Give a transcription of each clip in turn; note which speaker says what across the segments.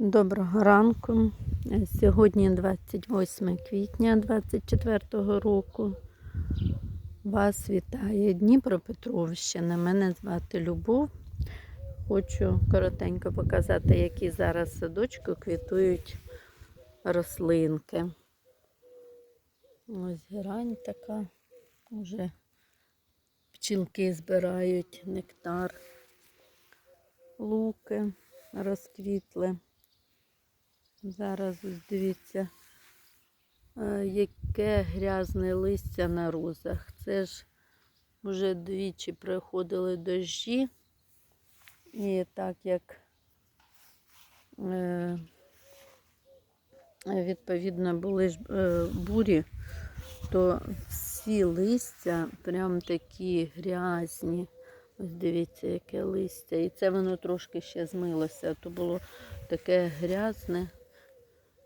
Speaker 1: Доброго ранку. Сьогодні 28 квітня 2024 року. Вас вітає Дніпропетровщина. Мене звати Любов. Хочу коротенько показати, які зараз садочку квітують рослинки. Ось герань така. Уже пчілки збирають нектар, луки розквітли. Зараз ось дивіться, е, яке грязне листя на розах. Це ж вже двічі приходили дощі. І так як е, відповідно були ж е, бурі, то всі листя прям такі грязні. Ось дивіться, яке листя. І це воно трошки ще змилося, то було таке грязне.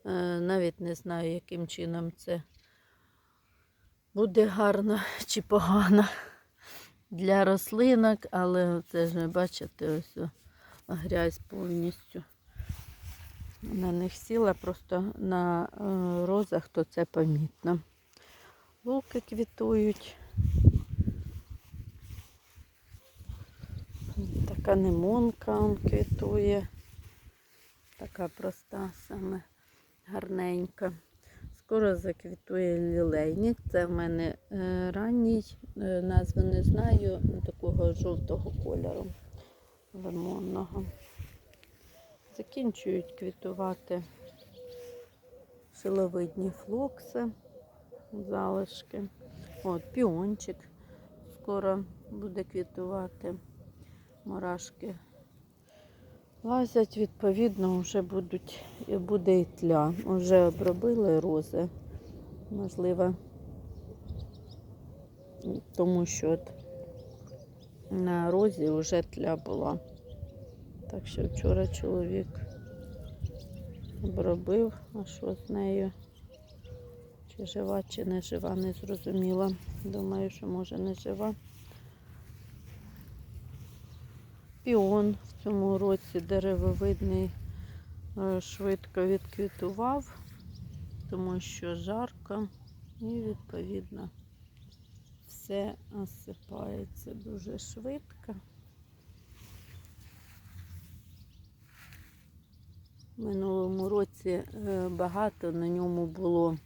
Speaker 1: Е, Навіть не знаю, яким чином це буде гарно чи погано для рослинок, але це ж ви бачите, ось грязь повністю. На них сіла просто на е, розах, то це помітно. Луки квітують. Така немонка квітує. Така проста саме гарненька. Скоро заквітує лілейник. Це в мене е, ранній, е, назви не знаю, такого жовтого кольору лимонного. Закінчують квітувати шиловидні флокси, залишки. От, піончик скоро буде квітувати. Мурашки лазять, відповідно, вже будуть, буде і тля. Вже обробили рози. Можливо, тому що от на розі вже тля була. Так що вчора чоловік обробив, а що з нею? Чи жива, чи не жива, не зрозуміла. Думаю, що може не жива. Піон в цьому році деревовидний е, швидко відквітував, тому що жарко і відповідно все осипається дуже швидко. Минулому році е, багато на ньому було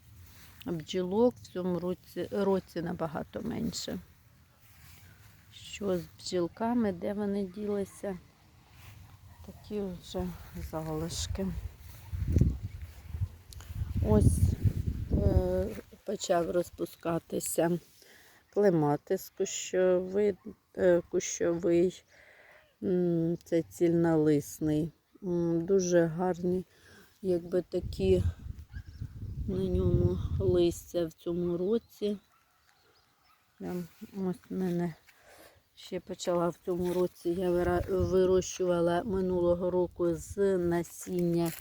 Speaker 1: бджілок, в цьому році, році набагато менше що з бджілками, де вони ділися. Такі вже залишки. Ось е, почав розпускатися клематис кущовий, е, кущовий це цільнолисний. Дуже гарні, якби такі на ньому листя в цьому році. Ось мене Ще почала в цьому році, я вирощувала минулого року з насіння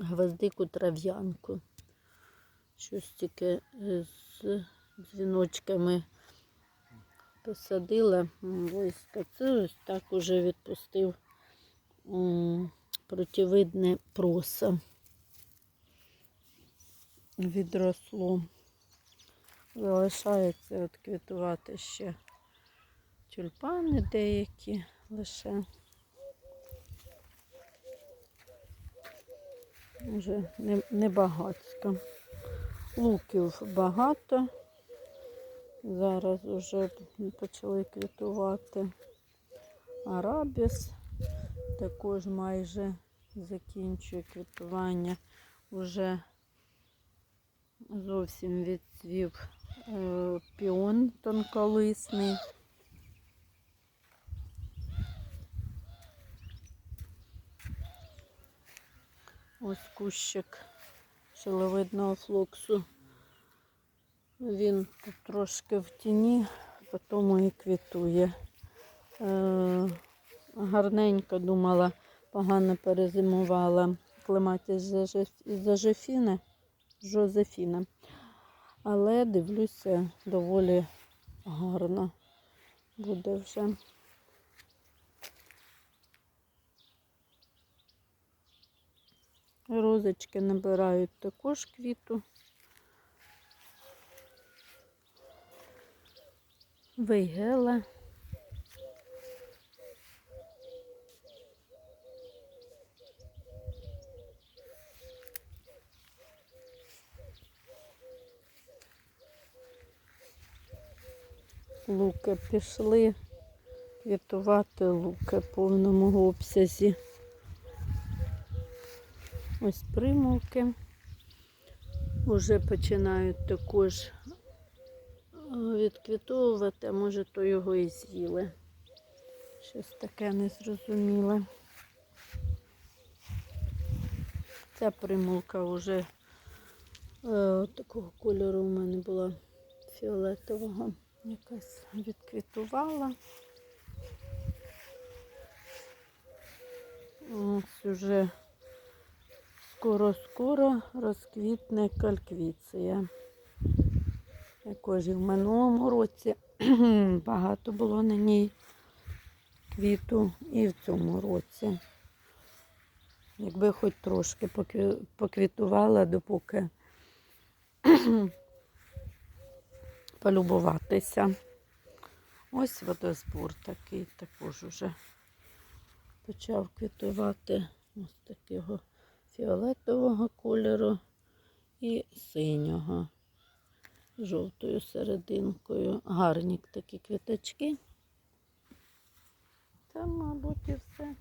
Speaker 1: гвоздику трав'янку. Щось тільки з дзвіночками посадила. Ось це ось так уже відпустив противидне просо. Відросло. Залишається от квітувати ще тюльпани деякі лише. Вже не, не. Луків багато. Зараз вже почали квітувати. Арабіс також майже закінчує квітування. Уже зовсім відцвів е, піон тонколисний. Ось кущик шиловидного флоксу. Він трошки в тіні, потім і квітує. Е, гарненько думала, погано перезимувала клематіс із Жозефіни, Жозефіна. Але дивлюся, доволі гарно буде вже. Розочки набирають також квіту. Вейгела. Луки пішли квітувати луки в повному обсязі. Ось примулки. Уже починають також е, відквітовувати, а може то його і з'їли. Щось таке незрозуміле. Ця примулка вже е, такого кольору у мене була фіолетового. Якась відквітувала. Ось уже скоро-скоро розквітне кальквіція. Також і в минулому році багато було на ній квіту і в цьому році. Якби хоч трошки поквітувала, допоки полюбуватися. Ось водозбор такий також уже почав квітувати ось такого фіолетового кольору і синього, жовтою серединкою. Гарні такі квіточки. Та, мабуть, і все.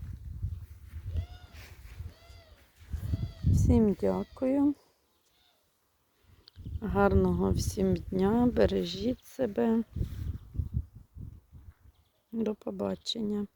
Speaker 1: Всім дякую. Гарного всім дня, бережіть себе. До побачення.